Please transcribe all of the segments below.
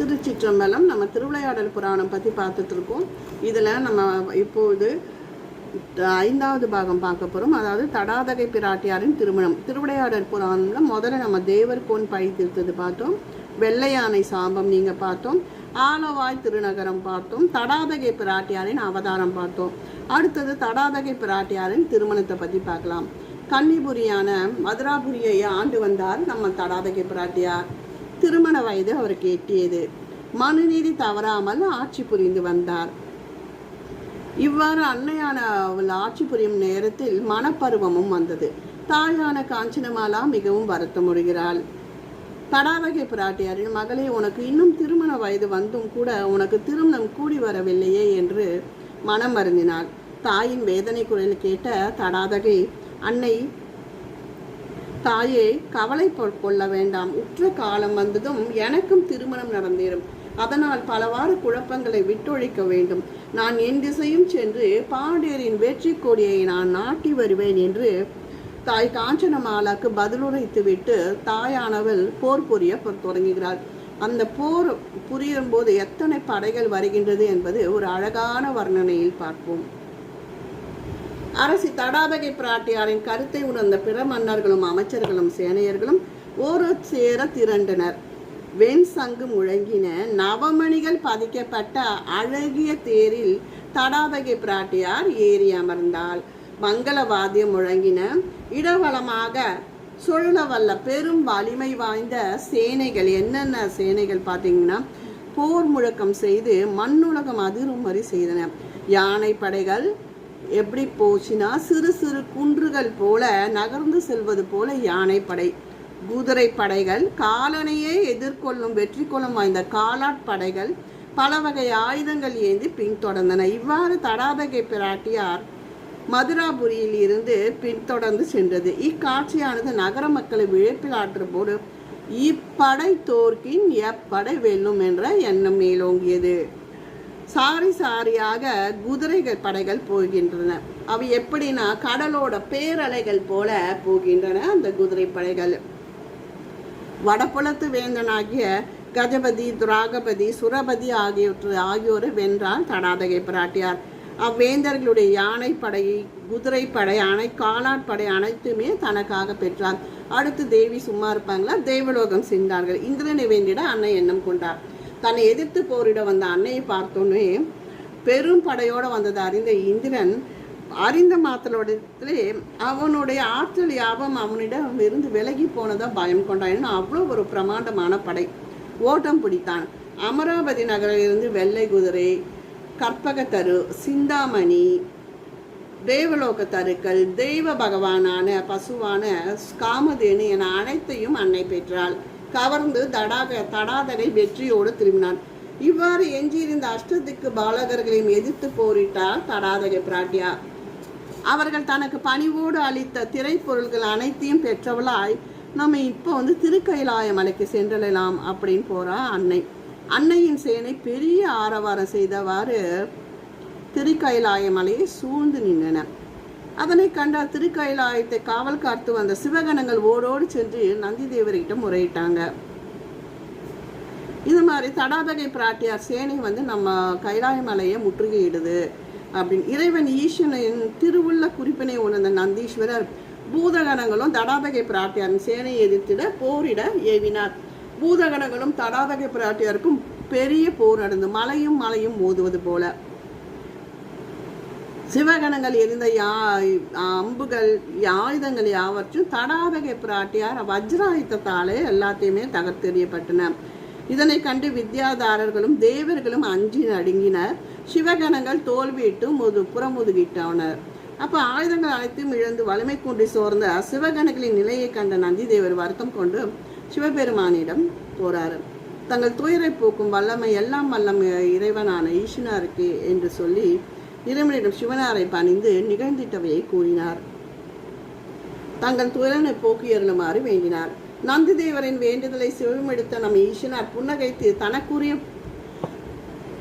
திருச்சிற்றம்பலம் நம்ம திருவிளையாடல் புராணம் பற்றி பார்த்துட்டு இருக்கோம் இதில் நம்ம இப்போது ஐந்தாவது பாகம் பார்க்க போகிறோம் அதாவது தடாதகை பிராட்டியாரின் திருமணம். திருவிளையாடல் புராணம்ல முதல்ல நம்ம தேவர் கோன் பழி திருத்தது பார்த்தோம். வெள்ளை யானை நீங்கள் பார்த்தோம். ஆலவாய் திருநகரம் பார்த்தோம். தடாதகை பிராட்டியாரின் அவதாரம் பார்த்தோம். அடுத்தது தடாதகை பிராட்டியாரின் திருமணத்தை பற்றி பார்க்கலாம். கன்னிபுரியான மதுராபுரியை ஆண்டு வந்தார் நம்ம தடாதகை பிராட்டியார். திருமண வயது அவருக்கு எட்டியது. மனுநீதி தவறாமல் ஆட்சி புரிந்து வந்தார். இவ்வாறு அன்னையான அவள் ஆட்சி புரியும் நேரத்தில் மனப்பருவமும் வந்தது. தாயான காஞ்சனமாலா மிகவும் வருத்தமுறுகிறாள் தடாவகை பிராட்டியாரின் மகளே உனக்கு இன்னும் திருமண வயது வந்தும் கூட உனக்கு திருமணம் கூடி வரவில்லையே என்று மனம் வருந்தினாள். தாயின் வேதனை குரல் கேட்ட தடாதகை அன்னை தாயே கவலை கொள்ள வேண்டாம். உற்ற காலம் வந்ததும் எனக்கும் திருமணம் நடந்தேறும். அதனால் பலவாறு குழப்பங்களை விட்டொழிக்க வேண்டும். நான் என் திசையும் சென்று பாண்டியரின் வெற்றி கொடியை நான் நாட்டி வருவேன் என்று தாய் காஞ்சனமாலாக்கு பதிலுரைத்துவிட்டு தாயானவள் போர் புரிய தொடங்குகிறாள். அந்த போர் புரியும் போது எத்தனை படைகள் வருகின்றது என்பது ஒரு அழகான வர்ணனையில் பார்ப்போம். அரசி தடாபகை பிராட்டியாரின் கருத்தை உணர்ந்த பிற மன்னர்களும் அமைச்சர்களும் சேனையர்களும் ஒரு சேர திரண்டனர். வெண் சங்கு முழங்கின நவமணிகள் பதிக்கப்பட்ட அழகிய தேரில் தடாபகை பிராட்டியார் ஏறி அமர்ந்தாள் மங்களவாதியம் முழங்கின இடவளமாக சுழல வல்ல பெரும் வலிமை வாய்ந்த சேனைகள். என்னென்ன சேனைகள் பார்த்தீங்கன்னா போர் முழக்கம் செய்து மண்ணுலகம் அதிரும்படி செய்தன. யானை படைகள் எப்படி போச்சுன்னா சிறு சிறு குன்றுகள் போல நகர்ந்து செல்வது போல யானை படை. குதிரை படைகள் காலனையே எதிர்கொள்ளும் வெற்றி கொள்ளும் வாய்ந்த காலாட் படைகள் பல வகை ஆயுதங்கள் ஏந்தி பின்தொடர்ந்தன. இவ்வாறு தடாதகை பிராட்டியார் மதுராபுரியில் இருந்து பின்தொடர்ந்து சென்றது. இக்காட்சியானது நகர மக்களை விழிப்பில் ஆற்றும் போது இப்படை தோற்கின் எப்படை வெல்லும் என்ற எண்ணம் மேலோங்கியது. சாரி சாரியாக குதிரைகள் படைகள் போகின்றன. அவை எப்படின்னா கடலோட பேரலைகள் போல போகின்றன அந்த குதிரை படைகள். வடபுலத்து வேந்தனாகிய கஜபதி துராகபதி சுரபதி ஆகியவற்று ஆகியோரை வென்றால் தடாதகை பிராட்டியார். அவ்வேந்தர்களுடைய யானை படை குதிரை படை அணை காலாட்படை அனைத்துமே தனக்காக பெற்றார் அடுத்து தேவி சும்மா இருப்பாங்களா? தேவலோகம் சென்றார்கள். இந்திரனை வேண்டிட அன்னை எண்ணம் கொண்டார். தன்னை எதிர்த்து போரிட வந்த அன்னையை பார்த்தோன்னே பெரும் படையோடு வந்ததை அறிந்த இந்திரன் அறிந்த மாத்திரத்திலே அவனுடைய ஆற்றல் யாபம் அவனிடம் இருந்து விலகி போனதா பயம் கொண்டான். ஏன்னா அவ்வளோ ஒரு பிரமாண்டமான படை. ஓட்டம் பிடித்தான். அமராவதி நகரிலிருந்து வெள்ளை குதிரை கற்பகத்தரு சிந்தாமணி தேவலோக தருக்கள் தெய்வ பகவானான பசுவான காமதேனு என அனைத்தையும் அன்னை பெற்றாள். கவர்ந்து தடாக தடாதரை வெற்றியோடு திரும்பினான். இவ்வாறு எஞ்சியிருந்த அஷ்டதிக்கு பாலகர்களையும் எதிர்த்து போரிட்டார் தடாதக பிராட்டியார் அவர்கள் தனக்கு பணிவோடு அளித்த திரைப்பொருள்கள் அனைத்தையும் பெற்றவளாய் நம்ம இப்போ வந்து திருக்கைலாய மலைக்கு சென்றலாம் அப்படின்னு போறா அன்னை. அன்னையின் சேனை பெரிய ஆரவாரம் செய்தவாறு திருக்கைலாய மலையை சூழ்ந்து நின்றன. அதனை கண்டால் திருக்கைலாயத்தை காவல் காத்து வந்த சிவகணங்கள் ஓடோடு சென்று நந்தி தேவர்கிட்ட முறையிட்டாங்க. இது மாதிரி தடாதகை பிராட்டியார் சேனை வந்து நம்ம கைலாய மலையை முற்றுகையிடுது அப்படின்னு. இறைவன் ஈஸ்வரன் திருவுள்ள குறிப்பினை உணர்ந்த நந்தீஸ்வரர் பூதகணங்களும் தடாதகை பிராட்டியாரின் சேனையை எதிர்த்திட போரிட ஏவினார். பூதகணங்களும் தடாதகை பிராட்டியாருக்கும் பெரிய போர் நடந்து மலையும் மலையும் மோதுவது போல. சிவகணங்கள் எரிந்த யா அம்புகள் ஆயுதங்கள் யாவற்றும் தடாதகை பிராட்டியார் வஜ்ராயுத்தத்தாலே எல்லாத்தையுமே தகர்த்தெறியப்பட்டன. இதனை கண்டு வித்யாதாரர்களும் தேவர்களும் அஞ்சி நடுங்கினர். சிவகணங்கள் தோல்வியிட்டு முது புறமுதுகிட்டனர். அப்போ ஆயுதங்கள் அனைத்தும் இழந்து வலிமை கூண்டி சோர்ந்த சிவகணங்களின் நிலையை கண்ட நந்தி தேவர் வருத்தம் கொண்டு சிவபெருமானிடம் போறாரு. தங்கள் துயரை போக்கும் வல்லமை எல்லாம் வல்லம் இறைவனான ஈஸ்வனருக்கு என்று சொல்லி இறைவனிடம் சிவனாரை பணிந்து நிகழ்ந்திட்டவையை கூறினார். தங்கள் துயரனை போக்கியருளுமாறு வேண்டினார். நந்திதேவரின் வேண்டுதலை சிவமெடுத்த நம் ஈசனார் புன்னகைத்து தனக்குரிய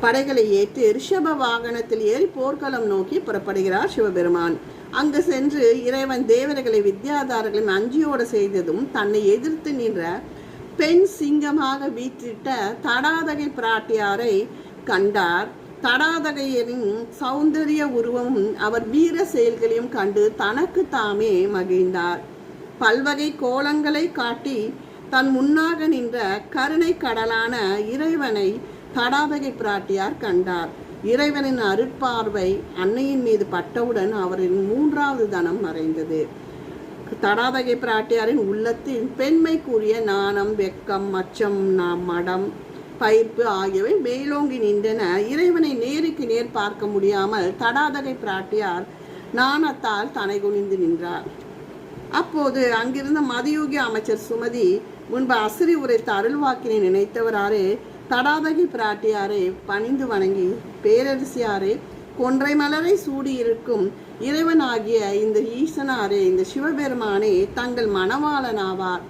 படைகளை ஏற்று ரிஷப வாகனத்தில் ஏறி போர்க்களம் நோக்கி புறப்படுகிறார் சிவபெருமான். அங்கு சென்று இறைவன் தேவர்களை வித்யாதாரர்களின் அஞ்சியோடு செய்ததும் தன்னை எதிர்த்து நின்ற பெண் சிங்கமாக வீற்றிட்ட தடாதகை பிராட்டியாரை கண்டார். தடாதகையரின் சௌந்தரிய உருவமும் அவர் வீர செயல்களையும் கண்டு தனக்கு தாமே மகிழ்ந்தார். பல்வகை கோலங்களை காட்டி தன் முன்னாக நின்ற கருணை கடலான இறைவனை தடாதகை பிராட்டியார் கண்டார். இறைவனின் அருட்பார்வை அன்னையின் மீது பட்டவுடன் அவரின் மூன்றாவது தனம் மறைந்தது. தடாதகை பிராட்டியாரின் உள்ளத்தில் பெண்மை கூறிய நாணம் வெக்கம் மச்சம் மடம் பயிர்ப்பு ஆகியவை மேலோங்கி நின்றன. இறைவனை நேருக்கு நேர் பார்க்க முடியாமல் தடாதகை பிராட்டியார் நாணத்தால் தனை குனிந்து நின்றார். அப்போது அங்கிருந்த மதியோகி அமைச்சர் சுமதி முன்பு அசிரி உரைத்த அருள்வாக்கினை நினைத்தவராரே தடாதகி பிராட்டியாரை பணிந்து வணங்கி பேரரசியாரே கொன்றை மலரை சூடியிருக்கும் இறைவனாகிய இந்த ஈசனாரே இந்த சிவபெருமானே தங்கள் மணவாளனாவார்.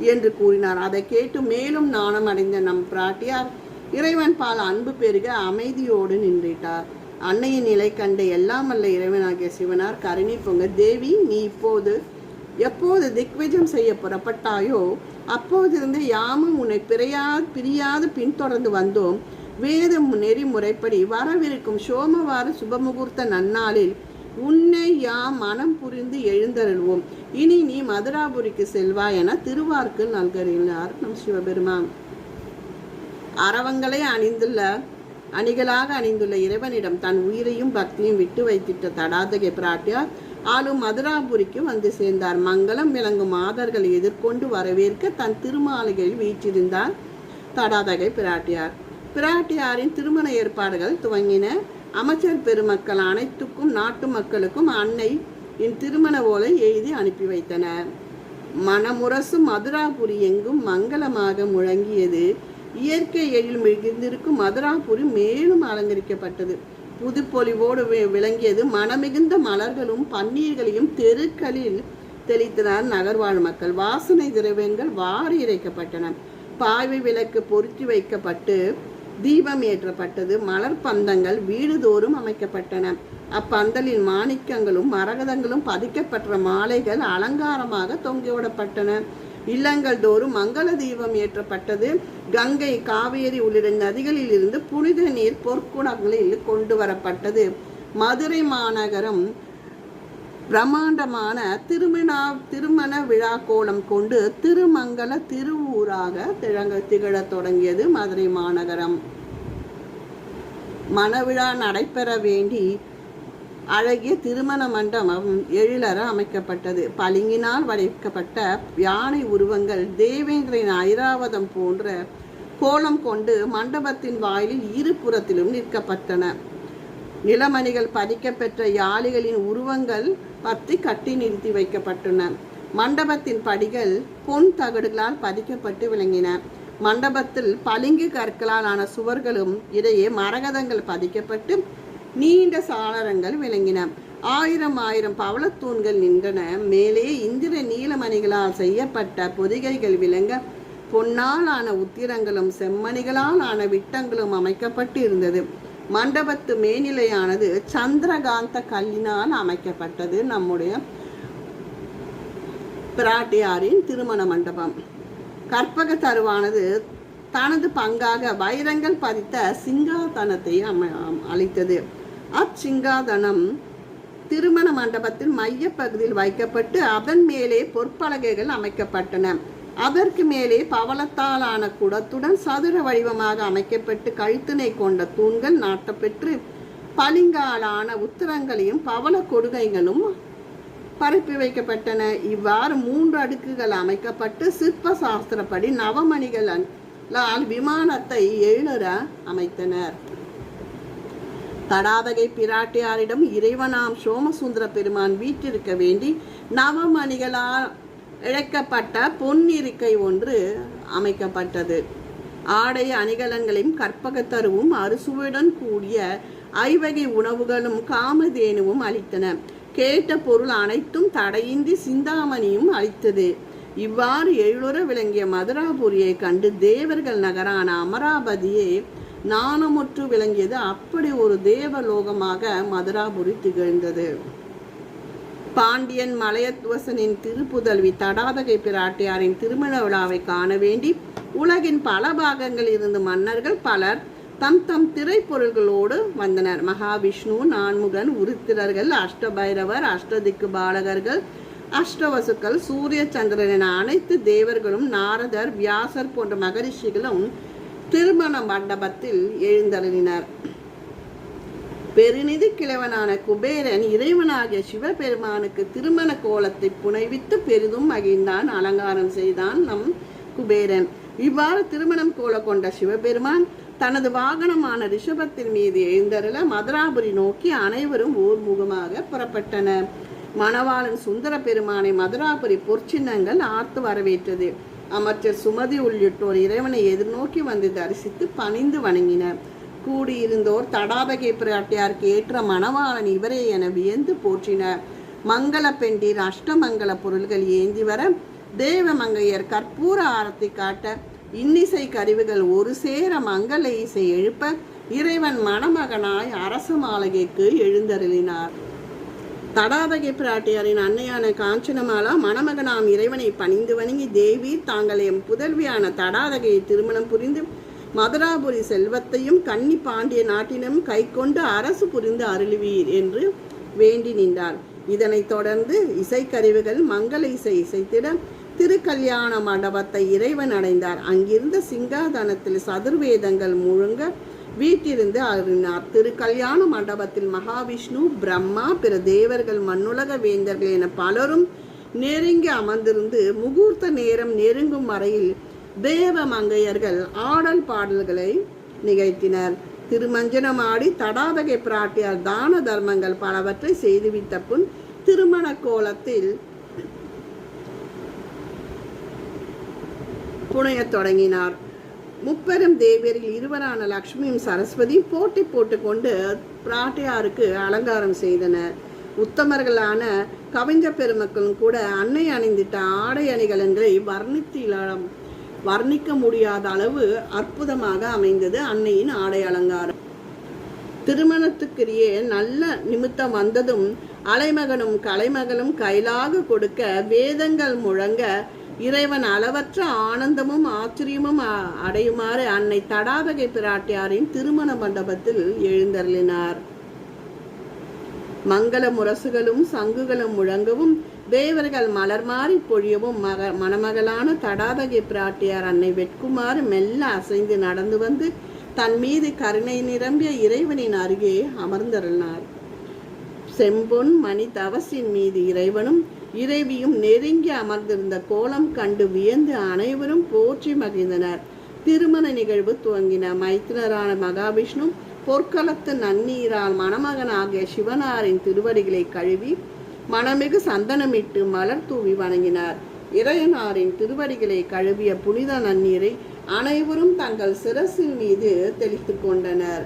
என்று கூறினார். அதை கேட்டு மேலும் நாணம் அடைந்த நம் பிராட்டியார் இறைவன் பால் அன்பு பெருக அமைதியோடு நின்றிட்டார். அன்னையின் நிலை கண்ட எல்லாம் அல்ல இறைவனாகிய சிவனார் கருணி பொங்க தேவி நீ இப்போது எப்போது திக்விஜம் செய்ய புறப்பட்டாயோ அப்போதிருந்து யாமும் உன்னை பிரியா பிரியாது பின்தொடர்ந்து வந்தோம். வேதம் நெறிமுறைப்படி வரவிருக்கும் சோமவார சுபமுகூர்த்த நன்னாளில் உன்னை யாம் மனம் புரிந்து எழுந்தருள்வோம். இனி நீ மதுராபுரிக்கு செல்வாய் என திருவார்க்கு நல்கறினார் நம் சிவபெருமான். அரவங்களை அணிந்துள்ள அணிகளாக அணிந்துள்ள இறைவனிடம் தன் உயிரையும் பக்தியும் விட்டு வைத்திட்ட தடாதகை பிராட்டியார் ஆளும் மதுராபுரிக்கு வந்து சேர்ந்தார். மங்களம் விளங்கும் மாதர்களை எதிர்கொண்டு வரவேற்க தன் திருமாளிகையில் வீற்றிருந்தார் தடாதகை பிராட்டியார். பிராட்டியாரின் திருமண ஏற்பாடுகள் துவங்கின. அமைச்சர் பெருமக்கள் அனைத்துக்கும் நாட்டு மக்களுக்கும் அன்னை என் திருமண ஓலை எழுதி அனுப்பி வைத்தனர். மனமுரசு மதுராபுரி எங்கும் மங்களமாக முழங்கியது. இயற்கை எழில் மிகுந்திருக்கும் மதுராபுரி மேலும் அலங்கரிக்கப்பட்டது. புதுப்பொலிவோடு வி- விளங்கியது. மனமிகுந்த மலர்களும் பன்னீர்களையும் தெருக்களில் தெளித்தனர் நகர்வாழ் மக்கள். வாசனை திரவியங்கள் வாரி இறைக்கப்பட்டன. பாய்வை விளக்கு பொருத்தி வைக்கப்பட்டு தீபம் ஏற்றப்பட்டது மலர் பந்தங்கள் வீடுதோறும் அமைக்கப்பட்டன. அப்பந்தலின் மாணிக்கங்களும் மரகதங்களும் பதிக்கப்பட்ட மாலைகள் அலங்காரமாக தொங்கிவிடப்பட்டன. இல்லங்கள் தோறும் மங்கள தீபம் ஏற்றப்பட்டது. கங்கை காவேரி உள்ளிட்ட நதிகளில் இருந்து புனித நீர் பொற்குடங்களில் கொண்டு வரப்பட்டது. மதுரை மாநகரம் பிரம்மாண்டமான திருமண திருமண விழா கோலம் கொண்டு திருமங்கல திருவூராக திழங்க திகழத் தொடங்கியது மதுரை மாநகரம். மணவிழா நடைபெற வேண்டி அழகிய திருமண மண்டபம் எழிலற அமைக்கப்பட்டது. பளிங்கினால் வடைக்கப்பட்ட யானை உருவங்கள் தேவேந்திரன் ஐராவதம் போன்ற கோலம் கொண்டு மண்டபத்தின் வாயிலில் இருபுறத்திலும் நிற்கப்பட்டன. நிலமணிகள் பதிக்கப்பெற்ற யாளிகளின் உருவங்கள் பத்தி கட்டி நிறுத்தி வைக்கப்பட்டன மண்டபத்தின் படிகள் பொன் தகடுகளால் பதிக்கப்பட்டு விளங்கின. மண்டபத்தில் பளிங்கு கற்களால் ஆன சுவர்களும் இடையே மரகதங்கள் பதிக்கப்பட்டு நீண்ட சாளரங்கள் விளங்கின. ஆயிரம் ஆயிரம் பவளத்தூண்கள் நின்றன. மேலே இந்திர நீலமணிகளால் செய்யப்பட்ட பொதிகைகள் விளங்க பொன்னால் ஆன உத்திரங்களும் செம்மணிகளால் ஆன விட்டங்களும் அமைக்கப்பட்டு இருந்தது மண்டபத்து மேனிலையானது சந்திரகாந்த கல்லினால் அமைக்கப்பட்டது நம்முடைய பிராட்டியாரின் திருமண மண்டபம். கற்பக தருவானது தனது பங்காக வைரங்கள் பதித்த சிங்காதனத்தை அம- அளித்தது. அச்சிங்காதனம் திருமண மண்டபத்தின் மையப்பகுதியில் வைக்கப்பட்டு அதன் மேலே பொற்பலகைகள் அமைக்கப்பட்டன. அதற்கு மேலே பவளத்தாலான குடத்துடன் சதுர வடிவமாக அமைக்கப்பட்டு கழுத்தினை கொண்ட தூண்கள் நாட்டப்பெற்று பளிங்காலான உத்தரங்களையும் பவள கொடுகைகளும் பரப்பி வைக்கப்பட்டன. இவ்வாறு மூன்று அடுக்குகள் அமைக்கப்பட்டு சிற்ப சாஸ்திரப்படி நவமணிகளால் விமானத்தை எழுற அமைத்தனர். தடாதகை பிராட்டியாரிடம் இறைவனாம் சோமசுந்தர பெருமான் வீற்றிருக்க வேண்டி நவமணிகளால் இழைக்கப்பட்ட பொன் இருக்கை ஒன்று அமைக்கப்பட்டது. ஆடை அணிகலன்களையும் கற்பகத்தருவும் அறுசுவையுடன் கூடிய ஐவகை உணவுகளும் காமதேனுவும் அளித்தன. கேட்ட பொருள் அனைத்தும் தடையின்றி சிந்தாமணியும் அளித்தது. இவ்வாறு எழுற விளங்கிய மதுராபுரியை கண்டு தேவர்கள் நகரான அமராபதியே நாணமுற்று விளங்கியது அப்படி ஒரு தேவலோகமாக மதுராபுரி திகழ்ந்தது. பாண்டியன் மலையத்துவசனின் திருப்புதல்வி தடாதகை பிராட்டியாரின் திருமண விழாவை காண வேண்டி உலகின் பல பாகங்களில் இருந்து மன்னர்கள் பலர் தம் தம் திரைப்பொருள்களோடு வந்தனர். மகாவிஷ்ணு நான்முகன் உருத்திரர்கள் அஷ்டபைரவர் அஷ்டதிக்கு பாலகர்கள் அஷ்டவசுக்கள் சூரிய சந்திரன் என அனைத்து தேவர்களும் நாரதர் வியாசர் போன்ற மகரிஷிகளும் திருமண மண்டபத்தில் எழுந்தருளினர். பெருநிதி கிழவனான குபேரன் இறைவனாகிய சிவபெருமானுக்கு திருமண கோலத்தை புனைவித்து பெரிதும் மகிழ்ந்தான் அலங்காரம் செய்தான் நம் குபேரன். இவ்வாறு திருமணம் கோல கொண்ட சிவபெருமான் தனது வாகனமான ரிஷபத்தின் மீது எழுந்தருள மதுராபுரி நோக்கி அனைவரும் ஊர்முகமாக புறப்பட்டனர். மணவாளன் சுந்தர பெருமானை மதுராபுரி பொற்சின்னங்கள் ஆர்த்து வரவேற்றது. அமைச்சர் சுமதி உள்ளிட்டோர் இறைவனை எதிர்நோக்கி வந்து தரிசித்து பணிந்து வணங்கினர். கூடியிருந்தோர் தடாபகை பிராட்டியாருக்கு ஏற்ற மணவாளன் இவரே என வியந்து போற்றினர். மங்கள பெண்டிர் அஷ்டமங்கல பொருள்கள் ஏந்தி வர தேவமங்கையர் கற்பூர ஆரத்தி காட்ட இன்னிசை கருவிகள் ஒரு சேர மங்கள இசை எழுப்ப இறைவன் மணமகனாய் அரச மாளிகைக்கு எழுந்தருளினார். தடாதகை பிராட்டியாரின் அன்னையான காஞ்சனமாலா மணமகனாம் இறைவனை பணிந்து வணங்கி தேவி தாங்கள் எம் புதல்வியான தடாதகையை திருமணம் புரிந்து மதுராபுரி செல்வத்தையும் கன்னி பாண்டிய நாட்டிலும் கைக்கொண்டு அரசு புரிந்து அருளுவீர் என்று வேண்டி நின்றார். இதனைத் தொடர்ந்து இசைக்கருவிகள் மங்கள இசை இசைத்திட திருக்கல்யாண மண்டபத்தை இறைவன் அடைந்தார். அங்கிருந்த சிங்காதனத்தில் சதுர்வேதங்கள் முழுங்க வீட்டிலிருந்து அருளினார். திருக்கல்யாண மண்டபத்தில் மகாவிஷ்ணு பிரம்மா பிற தேவர்கள் மண்ணுலக வேந்தர்கள் என பலரும் நெருங்கி அமர்ந்திருந்து முகூர்த்த நேரம் நெருங்கும் வரையில் தேவ மங்கையர்கள் ஆடல் பாடல்களை நிகழ்த்தினர். திருமஞ்சனமாடி தடாதகை பிராட்டியார் தான தர்மங்கள் பலவற்றை செய்துவித்த புன் திருமண கோலத்தில் புனையத் தொடங்கினார். முப்பெரும் தேவியரில் இருவரான லக்ஷ்மியும் சரஸ்வதியும் போட்டி போட்டுக்கொண்டு பிராட்டியாருக்கு அலங்காரம் செய்தனர். உத்தமர்களான கவிஞ பெருமக்களும் கூட அன்னை அணிந்திட்ட ஆடை அணிகலன்களை வர்ணித்திலம் வர்ணிக்க முடியாத அளவு அற்புதமாக அமைந்தது அன்னையின் ஆடை அலங்காரம். திருமணத்துக்குரிய நல்ல நிமித்தம் வந்ததும் அலைமகனும் கலைமகளும் கைலாக கொடுக்க வேதங்கள் முழங்க இறைவன் அளவற்ற ஆனந்தமும் ஆச்சரியமும் அ- அடையுமாறு அன்னை தடாதகை பிராட்டியாரின் திருமண மண்டபத்தில் எழுந்தருளினார். மங்கள முரசுகளும் சங்குகளும் முழங்கவும் தேவர்கள் மலர் மாறி பொழியவும் மக மணமகளான தடாதகை பிராட்டியார் அன்னை வெட்குமாறு மெல்ல அசைந்து நடந்து வந்து தன் மீது கருணை நிரம்பிய இறைவனின் அருகே அமர்ந்திருந்தார். செம்பொன் மணி தவசின் மீது இறைவனும் இறைவியும் நெருங்கி அமர்ந்திருந்த கோலம் கண்டு வியந்து அனைவரும் போற்றி மகிழ்ந்தனர். திருமண நிகழ்வு துவங்கின மைத்திரரான மகாவிஷ்ணு பொற்களத்து நன்னீரால் மணமகனாகிய சிவனாரின் திருவடிகளை கழுவி மணமிகு சந்தனமிட்டு மலர் தூவி வணங்கினார். இறையனாரின் திருவடிகளை கழுவிய புனித நன்னீரை அனைவரும் தங்கள் சிரசின் மீது தெளித்துக் கொண்டனர்.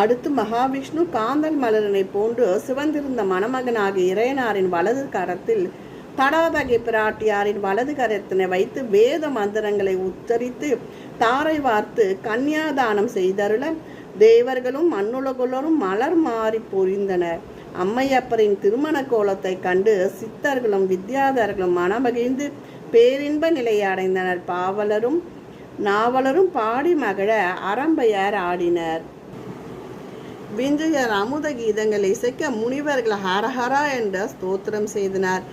அடுத்து மகாவிஷ்ணு காந்தல் மலரனை போன்று சிவந்திருந்த மணமகனாகிய இறையனாரின் வலது கரத்தில் தடாதகை பிராட்டியாரின் வலது கரத்தினை வைத்து வேத மந்திரங்களை உச்சரித்து தாரை வார்த்து கன்னியாதானம் செய்தருள தேவர்களும் மண்ணுலகுலரும் மலர் மாறி பொறிந்தனர் அம்மையப்பரின் திருமண கோலத்தை கண்டு சித்தர்களும் வித்யாதர்களும் மனமகிழ்ந்து பேரின்ப நிலையை அடைந்தனர். பாவலரும் நாவலரும் பாடி மகிழ அரம்பையர் ஆடினர். விஞ்சையர் அமுத கீதங்களை இசைக்க முனிவர்கள் ஹரஹரா என்ற ஸ்தோத்திரம் செய்தனர்.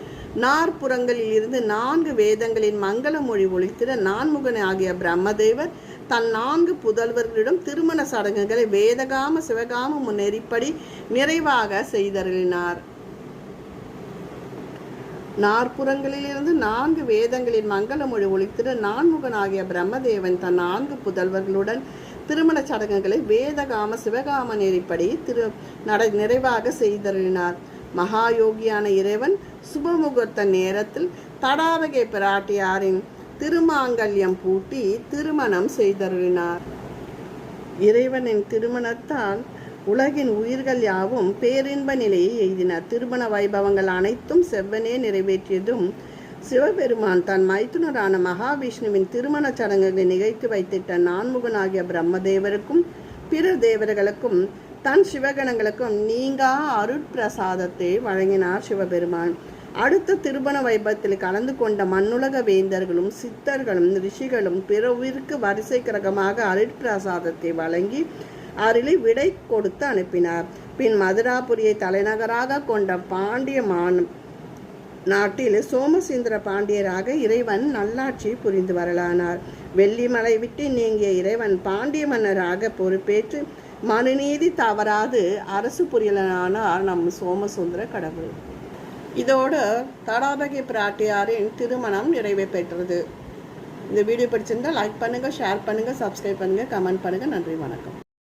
நாற்புறங்களில் இருந்து நான்கு வேதங்களின் மங்கள மொழி ஒழித்திட நான்முகன் ஆகிய பிரம்மதேவர் தன் நான்கு புதல்வர்களிடம் திருமண சடங்குகளை வேதகாம சிவகாம முன்னேறிப்படி நிறைவாக செய்தருளினார். நாற்புறங்களிலிருந்து நான்கு வேதங்களின் மங்கள மொழி ஒழித்திட நான்முகனாகிய பிரம்மதேவன் தன் நான்கு புதல்வர்களுடன் திருமண சடங்குகளை வேதகாம சிவகாம நெறிப்படி திரு நட நிறைவாக செய்தருளினார். மகாயோகியான இறைவன் சுபமுகூர்த்த நேரத்தில் தடாவகை பிராட்டியாரின் திருமாங்கல்யம் பூட்டி திருமணம் செய்தருளினார். இறைவனின் திருமணத்தால் உலகின் உயிர்கள் யாவும் பேரின்ப நிலையை எய்தினர். திருமண வைபவங்கள் அனைத்தும் செவ்வனே நிறைவேற்றியதும் சிவபெருமான் தன் மைத்துனரான மகாவிஷ்ணுவின் திருமணச் சடங்குகளை நிகழ்த்தி வைத்திட்ட நான்முகனாகிய பிரம்மதேவருக்கும் பிற தேவர்களுக்கும் தன் சிவகணங்களுக்கும் நீங்கா அருட்பிரசாதத்தை வழங்கினார் சிவபெருமான். அடுத்த திருமண வைபத்தில் கலந்து கொண்ட மண்ணுலக வேந்தர்களும் சித்தர்களும் ரிஷிகளும் பிறவிற்கு வரிசை கிரகமாக அருட்பிரசாதத்தை வழங்கி அருளி விடை கொடுத்து அனுப்பினார். பின் மதுராபுரியை தலைநகராக கொண்ட பாண்டிய மான் நாட்டில் சோமசுந்தர பாண்டியராக இறைவன் நல்லாட்சி புரிந்து வரலானார். வெள்ளிமலை விட்டு நீங்கிய இறைவன் பாண்டிய மன்னராக பொறுப்பேற்று மனுநீதி தவறாது அரசு புரியலனானார் நம் சோமசுந்தர கடவுள். இதோடு தடாபகி பிராட்டியாரின் திருமணம் நிறைவு பெற்றது. இந்த வீடியோ பிடிச்சிருந்தா லைக் பண்ணுங்கள் ஷேர் பண்ணுங்கள் சப்ஸ்கிரைப் பண்ணுங்கள் கமெண்ட் பண்ணுங்கள் நன்றி வணக்கம்.